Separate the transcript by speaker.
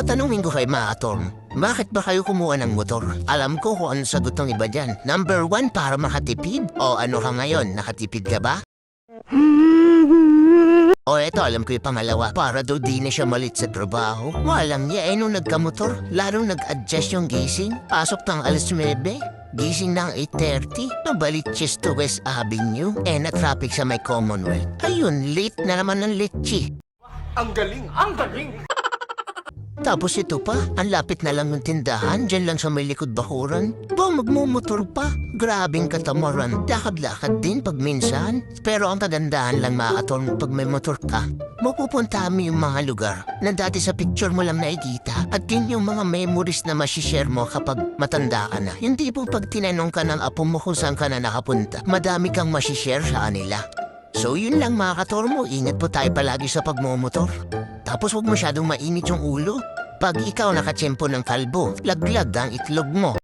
Speaker 1: Tatanungin ko kay Maatorm, bakit ba kayo kumuha ng motor? Alam ko kung ano sagot ng iba dyan. Number one, para makatipid? O ano ka ngayon, nakatipid ka ba? O eto, alam ko yung pangalawa, para daw di na siya malit sa trabaho. Walang niya eh nung nagkamotor, lalong nag-adjust yung gising. Pasok ng alas 9, gising ng 8.30, nabalitches to West Avenue, eh na traffic sa may Commonwealth. Ayun, late na naman ng litchi.
Speaker 2: Ang galing! Ang galing!
Speaker 1: Tapos ito pa, ang lapit na lang ng tindahan, dyan lang sa may likod bakuran. Ba, magmumotor pa. Grabing katamaran. Lakad-lakad din pag minsan. Pero ang tagandaan lang maaton pag may motor ka. Mapupunta mo yung mga lugar na dati sa picture mo lang nakikita at yun yung mga memories na masishare mo kapag matanda ka na. Hindi po pag tinanong ka ng apo mo kung saan ka na nakapunta, madami kang masishare sa kanila. So yun lang mga katormo, ingat po tayo palagi sa pagmumotor. Tapos huwag masyadong mainit yung ulo. Pag ikaw nakatsempo ng kalbo, laglag ang itlog mo.